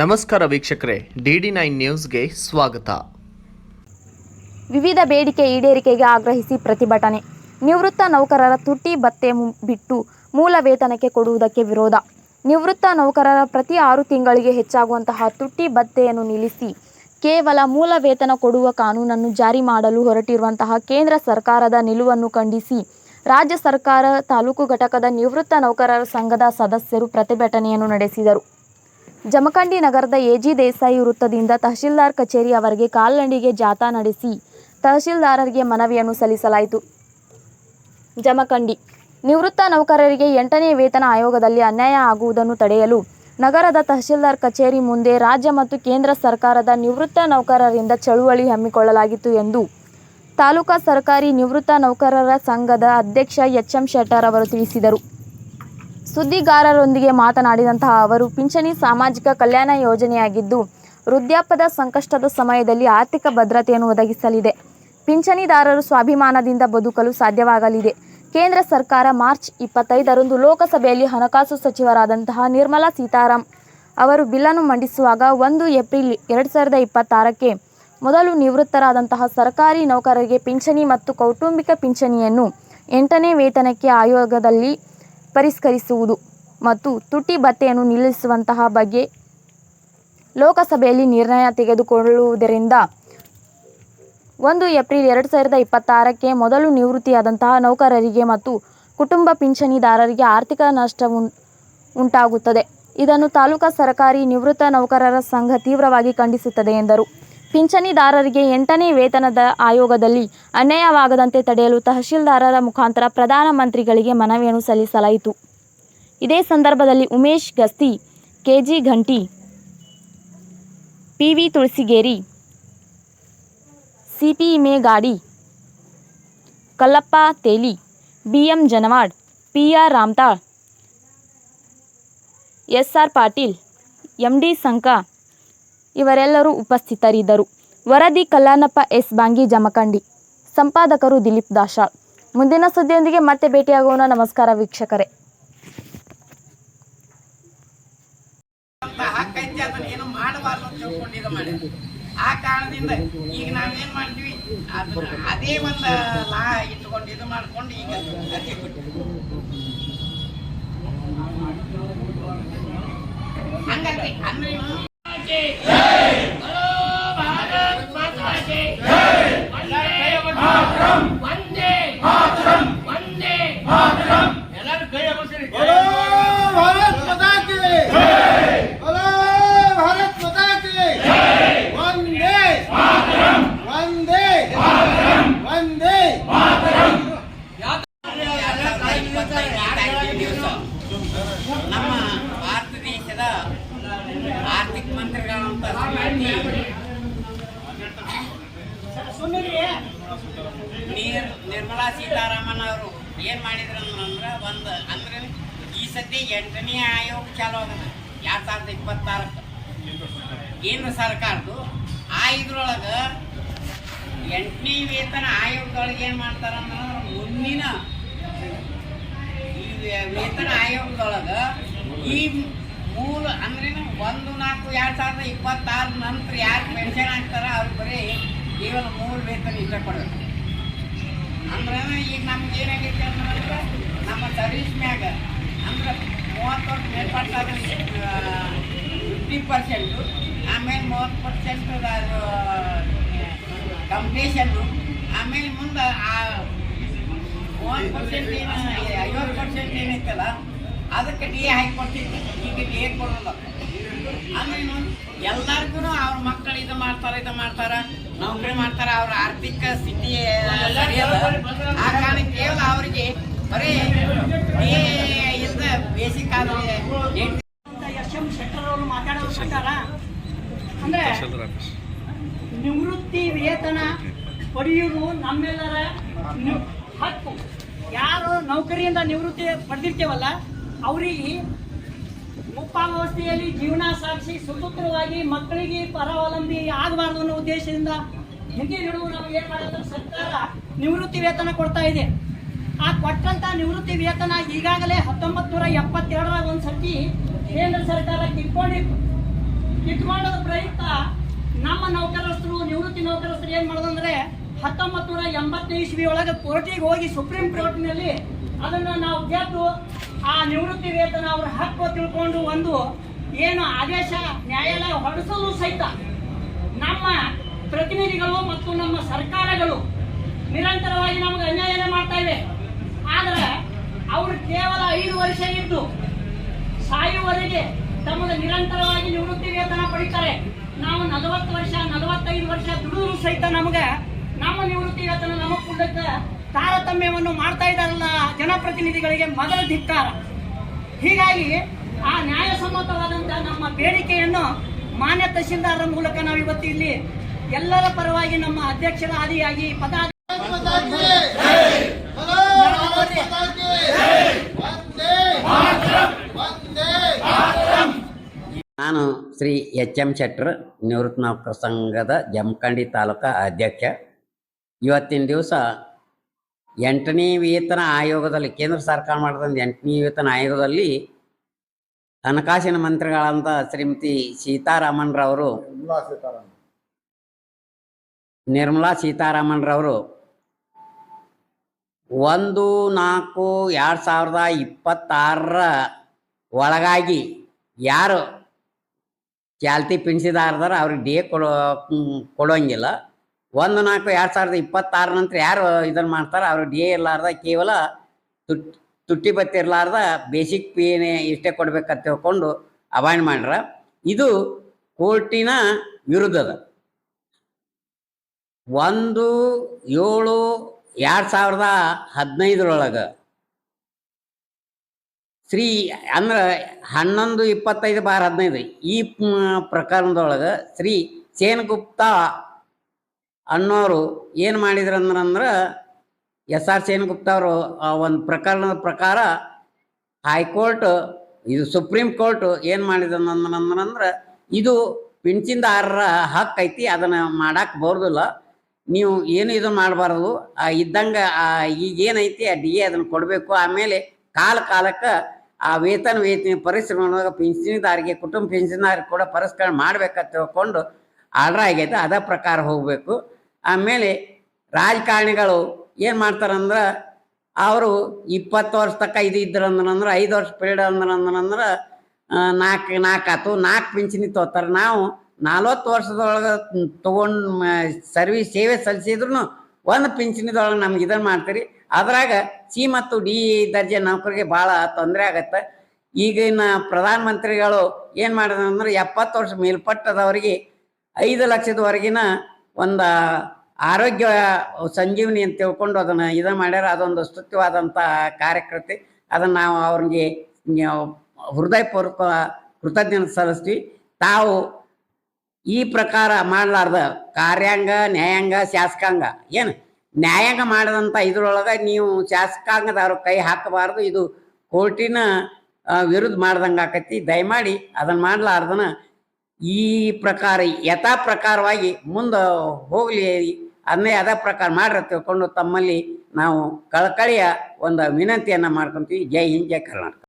ನಮಸ್ಕಾರ ವೀಕ್ಷಕರೇ, D D nine ನ್ಯೂಸ್ಗೆ ಸ್ವಾಗತ. ವಿವಿಧ ಬೇಡಿಕೆ ಈಡೇರಿಕೆಗೆ ಆಗ್ರಹಿಸಿ ಪ್ರತಿಭಟನೆ. ನಿವೃತ್ತ ನೌಕರರ ತುಟ್ಟಿ ಭತ್ತೆ ಬಿಟ್ಟು ಮೂಲ ವೇತನಕ್ಕೆ ಕೊಡುವುದಕ್ಕೆ ವಿರೋಧ. ನಿವೃತ್ತ ನೌಕರರ ಪ್ರತಿ ಆರು ತಿಂಗಳಿಗೆ ಹೆಚ್ಚಾಗುವಂತಹ ತುಟ್ಟಿ ಭತ್ತೆಯನ್ನು ನಿಲ್ಲಿಸಿ ಕೇವಲ ಮೂಲ ವೇತನ ಕೊಡುವ ಕಾನೂನನ್ನು ಜಾರಿ ಮಾಡಲು ಹೊರಟಿರುವಂತಹ ಕೇಂದ್ರ ಸರ್ಕಾರದ ನಿಲುವನ್ನು ಖಂಡಿಸಿ ರಾಜ್ಯ ಸರ್ಕಾರ ತಾಲೂಕು ಘಟಕದ ನಿವೃತ್ತ ನೌಕರರ ಸಂಘದ ಸದಸ್ಯರು ಪ್ರತಿಭಟನೆಯನ್ನು ನಡೆಸಿದರು. ಜಮಖಂಡಿ ನಗರದ ಎಜಿ ದೇಸಾಯಿ ವೃತ್ತದಿಂದ ತಹಶೀಲ್ದಾರ್ ಕಚೇರಿ ಅವರಿಗೆ ಕಾಲ್ನಡಿಗೆ ಜಾಥಾ ನಡೆಸಿ ತಹಶೀಲ್ದಾರರಿಗೆ ಮನವಿಯನ್ನು ಸಲ್ಲಿಸಲಾಯಿತು. ಜಮಖಂಡಿ ನಿವೃತ್ತ ನೌಕರರಿಗೆ ಎಂಟನೇ ವೇತನ ಆಯೋಗದಲ್ಲಿ ಅನ್ಯಾಯ ಆಗುವುದನ್ನು ತಡೆಯಲು ನಗರದ ತಹಶೀಲ್ದಾರ್ ಕಚೇರಿ ಮುಂದೆ ರಾಜ್ಯ ಮತ್ತು ಕೇಂದ್ರ ಸರ್ಕಾರದ ನಿವೃತ್ತ ನೌಕರರಿಂದ ಚಳುವಳಿ ಹಮ್ಮಿಕೊಳ್ಳಲಾಗಿತ್ತು ಎಂದು ತಾಲೂಕಾ ಸರ್ಕಾರಿ ನಿವೃತ್ತ ನೌಕರರ ಸಂಘದ ಅಧ್ಯಕ್ಷ ಎಚ್ ಎಂ ಶೆಟ್ಟರ್ ಅವರು ತಿಳಿಸಿದರು. ಸುದ್ದಿಗಾರರೊಂದಿಗೆ ಮಾತನಾಡಿದಂತಹ ಅವರು, ಪಿಂಚಣಿ ಸಾಮಾಜಿಕ ಕಲ್ಯಾಣ ಯೋಜನೆಯಾಗಿದ್ದು, ವೃದ್ಧಾಪ್ಯದ ಸಂಕಷ್ಟದ ಸಮಯದಲ್ಲಿ ಆರ್ಥಿಕ ಭದ್ರತೆಯನ್ನು ಒದಗಿಸಲಿದೆ. ಪಿಂಚಣಿದಾರರು ಸ್ವಾಭಿಮಾನದಿಂದ ಬದುಕಲು ಸಾಧ್ಯವಾಗಲಿದೆ. ಕೇಂದ್ರ ಸರ್ಕಾರ ಮಾರ್ಚ್ ಇಪ್ಪತ್ತೈದರಂದು ಲೋಕಸಭೆಯಲ್ಲಿ ಹಣಕಾಸು ಸಚಿವರಾದಂತಹ ನಿರ್ಮಲಾ ಸೀತಾರಾಮ್ ಅವರು ಬಿಲ್ಲನ್ನು ಮಂಡಿಸುವಾಗ ಒಂದು ಏಪ್ರಿಲ್ ಎರಡು ಸಾವಿರದ ಇಪ್ಪತ್ತಾರಕ್ಕೆ ಮೊದಲು ನಿವೃತ್ತರಾದಂತಹ ಸರ್ಕಾರಿ ನೌಕರರಿಗೆ ಪಿಂಚಣಿ ಮತ್ತು ಕೌಟುಂಬಿಕ ಪಿಂಚಣಿಯನ್ನು ಎಂಟನೇ ವೇತನಕ್ಕೆ ಆಯೋಗದಲ್ಲಿ ಪರಿಷ್ಕರಿಸುವುದು ಮತ್ತು ತುಟಿ ಭತ್ಯೆಯನ್ನು ನಿಲ್ಲಿಸುವಂತಹ ಬಗ್ಗೆ ಲೋಕಸಭೆಯಲ್ಲಿ ನಿರ್ಣಯ ತೆಗೆದುಕೊಳ್ಳುವುದರಿಂದ ಒಂದು ಏಪ್ರಿಲ್ ಎರಡು ಸಾವಿರದ ಇಪ್ಪತ್ತಾರಕ್ಕೆ ಮೊದಲು ನಿವೃತ್ತಿಯಾದಂತಹ ನೌಕರರಿಗೆ ಮತ್ತು ಕುಟುಂಬ ಪಿಂಚಣಿದಾರರಿಗೆ ಆರ್ಥಿಕ ನಷ್ಟ ಉಂಟಾಗುತ್ತದೆ. ಇದನ್ನು ತಾಲೂಕಾ ಸರ್ಕಾರಿ ನಿವೃತ್ತ ನೌಕರರ ಸಂಘ ತೀವ್ರವಾಗಿ ಖಂಡಿಸುತ್ತದೆ ಎಂದರು. ಪಿಂಚಣಿದಾರರಿಗೆ ಎಂಟನೇ ವೇತನದ ಆಯೋಗದಲ್ಲಿ ಅನ್ಯಾಯವಾಗದಂತೆ ತಡೆಯಲು ತಹಶೀಲ್ದಾರರ ಮುಖಾಂತರ ಪ್ರಧಾನಮಂತ್ರಿಗಳಿಗೆ ಮನವಿಯನ್ನು ಸಲ್ಲಿಸಲಾಯಿತು. ಇದೇ ಸಂದರ್ಭದಲ್ಲಿ Umesh Gasti, KG Ghanti P V Tulasigeri, CP Megadi, Kallappa Teli B M Janwad P R Ramtal S R Patil M D Sanka ಇವರೆಲ್ಲರೂ ಉಪಸ್ಥಿತರಿದ್ದರು. ವರದಿ ಕಲ್ಲಾನಪ್ಪ ಎಸ್. ಬಾಂಗಿ ಜಮಖಂಡಿ. ಸಂಪಾದಕರು ದಿಲೀಪ್ ದಾಶಾಳ್. ಮುಂದಿನ ಸುದ್ದಿಯೊಂದಿಗೆ ಮತ್ತೆ ಭೇಟಿಯಾಗೋಣ. ನಮಸ್ಕಾರ ವೀಕ್ಷಕರೇ. ಆ ಕಾರಣದಿಂದ ಈಗ ನಾವೇನ್ ಮಾಡ್ತೀವಿ ಅದೇ ಒಂದು ಲಾ ಇಟ್ಕೊಂಡು ಇದು ಮಾಡ್ಕೊಂಡು ಈಗ ಅತಿ ಬಿಟ್ಟು ಹಂಗಲ್ರಿ ಅಂದ್ರೆ ಇವ್ನು ಬಲೋ ಭಾರತ್ ಮಾತಾ ಕಿ ವಂದೇ ವಂದೇ ಎಲ್ಲರೂ ಕೈ ಎಬ್ಬಿಸ್ರಿ. बोलो भारत माता की बोलो भारत माता की वंदे वंदे वंदे ನಮ್ಮ ಏನ್ ಮಾಡಿದ್ರು ಅಂದ್ರೆ ಒಂದು ಅಂದ್ರೆ ಈ ಸತಿ ಎಂಟನೇ ಆಯೋಗ ಚಾಲು ಅದ ಎರಡ್ ಸಾವಿರದ ಇಪ್ಪತ್ತಾರಕ್ಕೆ. ಕೇಂದ್ರ ಸರ್ಕಾರದ್ದು ಆ ಇದ್ರೊಳಗ ಎಂಟನೇ ವೇತನ ಆಯೋಗದೊಳಗೆ ಏನ್ ಮಾಡ್ತಾರ ಅಂದ್ರೆ ಮುಂದಿನ ವೇತನ ಆಯೋಗದೊಳಗ ಈ ಮೂಲ ಅಂದ್ರೆ ಒಂದು ನಾಲ್ಕು ಎರಡ್ ಸಾವಿರದ ಇಪ್ಪತ್ತಾರ ನಂತರ ಯಾರು ಪೆನ್ಷನ್ ಆಗ್ತಾರ ಅವ್ರು ಬರೀ ಕೇವಲ ಮೂರು ವೇತನ ಇಷ್ಟ ಕೊಡ್ಬೇಕು. ಅಂದ್ರೆ ಈಗ ನಮ್ಗೆ ಏನಾಗೈತೆ ಅಂದ್ರೆ ನಮ್ಮ ಸರ್ವಿಸ್ ಮ್ಯಾಗ ಅಂದ್ರೆ ಮೂವತ್ತು ವರ್ಷ ಮೇಲ್ಪಟ್ಟಾದ್ರೆ ಫಿಫ್ಟಿ ಪರ್ಸೆಂಟು ಆಮೇಲೆ ಮೂವತ್ತು ಪರ್ಸೆಂಟ್ ಅದು ಕಂಪ್ಲೀಷನ್ನು ಆಮೇಲೆ ಮುಂದೆ ಆ ಮೂವತ್ತು ಪರ್ಸೆಂಟ್ ಏನು, ಐವತ್ತು ಪರ್ಸೆಂಟ್ ಏನೈತಲ್ಲ, ಅದಕ್ಕೆ ಡಿ ಎ ಹಾಕಿ ಕೊಡ್ತಿದ್ದೆ ಈಗ ಡಿ ಎ ಕೊಡೋಲ್ಲ. ಅಂದ್ರೆ ಎಲ್ಲರಿಗೂ ಅವ್ರ ಮಕ್ಕಳು ಇದು ಮಾಡ್ತಾರೆ, ಇದು ಮಾಡ್ತಾರ. ನೌಕರಿ ಮಾಡ್ತಾರ ಅವ್ರ ಆರ್ಥಿಕ ಸ್ಥಿತಿ ಆ ಕಾರಣ ಕೇವಲ ಅವ್ರಿಗೆ ಬರೀ ಇಂದ ಬೇಸಿಕ್ ಆದ್ರೆ ಅಂತ ಎಸ್ ಎಂ ಶೆಟ್ಟರ್ ಅವರು ಮಾತಾಡೋದು ಪ್ರಕಾರ ಅಂದ್ರೆ ನಿವೃತ್ತಿ ವೇತನ ಪಡೆಯುವುದು ನಮ್ಮೆಲ್ಲರ ಹಕ್ಕು. ಯಾರು ನೌಕರಿಯಿಂದ ನಿವೃತ್ತಿ ಪಡೆದಿರ್ತೇವಲ್ಲ ಅವರಿಗೆ ಉಪವ್ಯವಸ್ಥೆಯಲ್ಲಿ ಜೀವನ ಸಾಕ್ಷಿ ಸುಸೂತ್ರವಾಗಿ ಮಕ್ಕಳಿಗೆ ಪರಾವಲಂಬಿ ಆಗಬಾರ್ದು ಅನ್ನೋ ಉದ್ದೇಶದಿಂದ ಹಿಂದಿನ ಹಿಡಿದು ನಾವು ಏನು ಮಾಡೋದು ಸರ್ಕಾರ ನಿವೃತ್ತಿ ವೇತನ ಕೊಡ್ತಾ ಇದೆ. ಆ ಕೊಟ್ಟಂತ ನಿವೃತ್ತಿ ವೇತನ ಈಗಾಗಲೇ ಹತ್ತೊಂಬತ್ತು ನೂರ ಎಪ್ಪತ್ತೆರಡರಾಗ ಒಂದು ಸರ್ತಿ ಕೇಂದ್ರ ಸರ್ಕಾರ ಕಿತ್ಕೊಂಡು ಕಿತ್ಕೊಂಡ ಪ್ರಯುಕ್ತ ನಮ್ಮ ನೌಕರಸ್ಥರು ನಿವೃತ್ತಿ ನೌಕರಸ್ಥರು ಏನು ಮಾಡೋದಂದ್ರೆ ಹತ್ತೊಂಬತ್ತು ನೂರ ಎಂಬತ್ತೈದು ಇಸ್ವಿ ಒಳಗೆ ಕೋರ್ಟಿಗೆ ಹೋಗಿ ಸುಪ್ರೀಂ ಕೋರ್ಟ್ನಲ್ಲಿ ಅದನ್ನು ನಾವು ಗೆದ್ದು ಆ ನಿವೃತ್ತಿ ವೇತನ ಅವ್ರ ಹಕ್ಕು ತಿಳ್ಕೊಂಡು ಒಂದು ಏನು ಆದೇಶ ನ್ಯಾಯಾಲಯ ಹೊರಡಿಸಲು ಸಹಿತ ನಮ್ಮ ಪ್ರತಿನಿಧಿಗಳು ಮತ್ತು ನಮ್ಮ ಸರ್ಕಾರಗಳು ನಿರಂತರವಾಗಿ ನಮಗೆ ಅನ್ಯಾಯನ ಮಾಡ್ತಾ ಇವೆ. ಆದ್ರೆ ಅವರು ಕೇವಲ ಐದು ವರ್ಷ ಇದ್ದು ಸಾಯುವವರೆಗೆ ತಮಗೆ ನಿರಂತರವಾಗಿ ನಿವೃತ್ತಿ ವೇತನ ಪಡಿತಾರೆ. ನಾವು ನಲವತ್ತು ವರ್ಷ, ನಲವತ್ತೈದು ವರ್ಷ ದುಡಿದ್ರು ಸಹಿತ ನಮಗೆ ನಮ್ಮ ನಿವೃತ್ತಿ ವೇತನ ನಮಗೆ ಕುಂಡಕ್ಕೆ ತಾರತಮ್ಯವನ್ನು ಮಾಡ್ತಾ ಇದ್ದಾರಲ್ಲ ಜನಪ್ರತಿನಿಧಿಗಳಿಗೆ ಮೊದಲ ಧಿಕ್ಕಾರ. ಹೀಗಾಗಿ ಆ ನ್ಯಾಯಸಮ್ಮತವಾದಂತಹ ನಮ್ಮ ಬೇಡಿಕೆಯನ್ನು ಮಾನ್ಯ ತಹಶೀಲ್ದಾರರ ಮೂಲಕ ನಾವು ಇವತ್ತು ಇಲ್ಲಿ ಎಲ್ಲರ ಪರವಾಗಿ ನಮ್ಮ ಅಧ್ಯಕ್ಷರ ಆದಿಯಾಗಿ ನಾನು ಶ್ರೀ ಎಚ್ ಎಂ ಶೆಟ್ರ್ ನಿವೃತ್ತ ನೌಕರ ಸಂಘದ ಜಮಖಂಡಿ ತಾಲೂಕಾ ಅಧ್ಯಕ್ಷ. ಇವತ್ತಿನ ದಿವಸ ಎಂಟನೇ ವೇತನ ಆಯೋಗದಲ್ಲಿ ಕೇಂದ್ರ ಸರ್ಕಾರ ಮಾಡಿದಂಥ ಎಂಟನೇ ವೇತನ ಆಯೋಗದಲ್ಲಿ ಹಣಕಾಸಿನ ಮಂತ್ರಿಗಳಂತ ಶ್ರೀಮತಿ ಸೀತಾರಾಮನ್ರವರು ನಿರ್ಮಲಾ ಸೀತಾರಾಮನ್ರವರು ಒಂದು ನಾಲ್ಕು ಎರಡು ಸಾವಿರದ ಇಪ್ಪತ್ತಾರರ ಒಳಗಾಗಿ ಯಾರು ಚಾಲ್ತಿ ಪಿಣಿಸಿದಾರದಾರ ಅವ್ರಿಗೆ ಡಿ ಕೊಡೋ ಕೊಡೋಂಗಿಲ್ಲ. ಒಂದು ನಾಲ್ಕು ಎರಡು ಸಾವಿರದ ಇಪ್ಪತ್ತಾರ ನಂತರ ಯಾರು ಇದನ್ನು ಮಾಡ್ತಾರೆ? ಅವ್ರು ಡಿ ಎ ಇರಲಾರ್ದ, ಕೇವಲ ತುಟ್, ತುಟ್ಟಿ ಬತ್ತಿ ಬೇಸಿಕ್ ಬೇಸಿಕ್ ಪೀನೇ ಇಷ್ಟೇ ಕೊಡ್ಬೇಕಂತ ತಿಳ್ಕೊಂಡು ಅವಾಯ್ಡ್ ಮಾಡ್ರ. ಇದು ಕೋರ್ಟಿನ ವಿರುದ್ಧದ. ಒಂದು ಏಳು ಎರಡು ಸಾವಿರದ ಹದಿನೈದರೊಳಗೆ ಶ್ರೀ ಅಂದ್ರೆ ಹನ್ನೊಂದು ಇಪ್ಪತ್ತೈದು ಬಾರ್ ಹದಿನೈದು ಈ ಪ್ರಕರಣದೊಳಗೆ ಶ್ರೀ ಸೇನಗುಪ್ತ ಅನ್ನೋರು ಏನು ಮಾಡಿದ್ರು ಅಂದ್ರೆ ಎಸ್ ಆರ್ ಸೇನ್ಗುಪ್ತ ಅವರು ಆ ಒಂದು ಪ್ರಕರಣದ ಪ್ರಕಾರ ಹೈಕೋರ್ಟ್, ಇದು ಸುಪ್ರೀಂ ಕೋರ್ಟ್ ಏನು ಮಾಡಿದ ಅಂದ್ರೆ ಇದು ಪಿಂಚಿಂದಾರರ ಹಕ್ಕು ಐತಿ, ಅದನ್ನು ಮಾಡಕ್ಕೆ ಬರೋದಿಲ್ಲ. ನೀವು ಏನು ಇದು ಮಾಡಬಾರ್ದು ಇದ್ದಂಗೆ ಈಗ ಏನೈತಿ, ಆ ಡಿ ಎ ಅದನ್ನು ಕೊಡಬೇಕು, ಆಮೇಲೆ ಕಾಲ ಕಾಲಕ್ಕೆ ಆ ವೇತನ ವೇತನ ಪರಿಶ್ರಮ ಪಿಂಚಣಿದಾರಿಗೆ ಕುಟುಂಬ ಪಿಂಚಣಿದಾರಿಗೆ ಕೂಡ ಪರಿಷ್ಕರಣೆ ಮಾಡ್ಬೇಕಂತ ತಿಳ್ಕೊಂಡು ಆರ್ಡ್ರ್ ಆಗೈತೆ, ಅದ ಪ್ರಕಾರ ಹೋಗಬೇಕು. ಆಮೇಲೆ ರಾಜಕಾರಣಿಗಳು ಏನು ಮಾಡ್ತಾರಂದ್ರೆ ಅವರು ಇಪ್ಪತ್ತು ವರ್ಷ ತಕ್ಕ ಇದು ಇದ್ರು ಅಂದ್ರೆ ಐದು ವರ್ಷ ಪೀರಿಯಡ್ ಅಂದ್ರಂದ್ರಂದ್ರೆ ಅಂದ್ರೆ ನಾಲ್ಕು ನಾಲ್ಕು ಆತು ನಾಲ್ಕು ಪಿಂಚಣಿ ತೊಗೋತಾರೆ. ನಾವು ನಲ್ವತ್ತು ವರ್ಷದೊಳಗೆ ತೊಗೊಂಡು ಸರ್ವಿಸ್ ಸೇವೆ ಸಲ್ಲಿಸಿದ್ರು ಒಂದು ಪಿಂಚಣಿದೊಳಗೆ ನಮ್ಗೆ ಇದನ್ನು ಮಾಡ್ತೀರಿ. ಅದ್ರಾಗ ಸಿ ಮತ್ತು ಡಿ ದರ್ಜೆ ನೌಕರಿಗೆ ಭಾಳ ತೊಂದರೆ ಆಗತ್ತೆ. ಈಗಿನ ಪ್ರಧಾನ ಮಂತ್ರಿಗಳು ಏನು ಮಾಡಿದ್ರು ಎಪ್ಪತ್ತು ವರ್ಷ ಮೇಲ್ಪಟ್ಟದವರಿಗೆ ಐದು ಲಕ್ಷದವರೆಗಿನ ಒಂದು ಆರೋಗ್ಯ ಸಂಜೀವನಿ ಅಂತ ತಿಳ್ಕೊಂಡು ಅದನ್ನು ಇದು ಮಾಡ್ಯಾರ, ಅದೊಂದು ಸ್ತುತ್ಯವಾದಂಥ ಕಾರ್ಯಕರ್ತೆ ಅದನ್ನು ನಾವು ಅವ್ರಿಗೆ ಹೃದಯಪೂರ್ವಕ ಕೃತಜ್ಞತೆ ಸಲ್ಲಿಸ್ತೀವಿ. ತಾವು ಈ ಪ್ರಕಾರ ಮಾಡಲಾರ್ದ ಕಾರ್ಯಾಂಗ, ನ್ಯಾಯಾಂಗ, ಶಾಸಕಾಂಗ. ಏನು? ನ್ಯಾಯಾಂಗ ಮಾಡಿದಂಥ ಇದ್ರೊಳಗೆ ನೀವು ಶಾಸಕಾಂಗದವ್ರ ಕೈ ಹಾಕಬಾರ್ದು. ಇದು ಕೋರ್ಟಿನ ವಿರುದ್ಧ ಮಾಡ್ದಂಗೆ ಆಕತಿ. ದಯಮಾಡಿ ಅದನ್ನು ಮಾಡಲಾರ್ದನ ಈ ಪ್ರಕಾರ, ಯಥಾ ಪ್ರಕಾರವಾಗಿ ಮುಂದೆ ಹೋಗಲಿ. ಅದನ್ನೇ ಅದೇ ಪ್ರಕಾರ ಮಾಡ್ರ ತಿಳ್ಕೊಂಡು ತಮ್ಮಲ್ಲಿ ನಾವು ಕಳಕಳಿಯ ಒಂದು ವಿನಂತಿಯನ್ನು ಮಾಡ್ಕೊಂತೀವಿ. ಜೈ ಹಿಂದ್, ಜೈ ಕರ್ನಾಟಕ.